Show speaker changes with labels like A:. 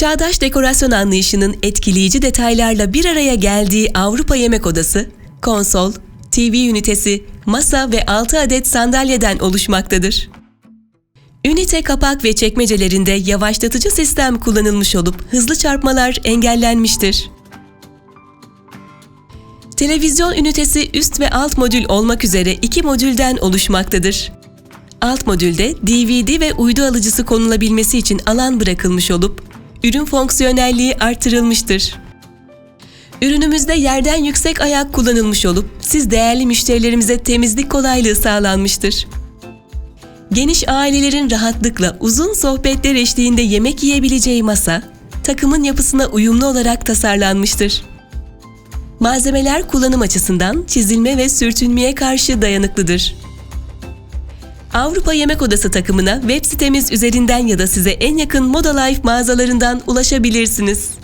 A: Çağdaş dekorasyon anlayışının etkileyici detaylarla bir araya geldiği Avrupa Yemek Odası, konsol, TV ünitesi, masa ve 6 adet sandalyeden oluşmaktadır. Ünite kapak ve çekmecelerinde yavaşlatıcı sistem kullanılmış olup hızlı çarpmalar engellenmiştir. Televizyon ünitesi üst ve alt modül olmak üzere iki modülden oluşmaktadır. Alt modülde DVD ve uydu alıcısı konulabilmesi için alan bırakılmış olup ürün fonksiyonelliği artırılmıştır. Ürünümüzde yerden yüksek ayak kullanılmış olup siz değerli müşterilerimize temizlik kolaylığı sağlanmıştır. Geniş ailelerin rahatlıkla uzun sohbetler eşliğinde yemek yiyebileceği masa, takımın yapısına uyumlu olarak tasarlanmıştır. Malzemeler kullanım açısından çizilme ve sürtünmeye karşı dayanıklıdır. Avrupa Yemek Odası takımına web sitemiz üzerinden ya da size en yakın Moda Life mağazalarından ulaşabilirsiniz.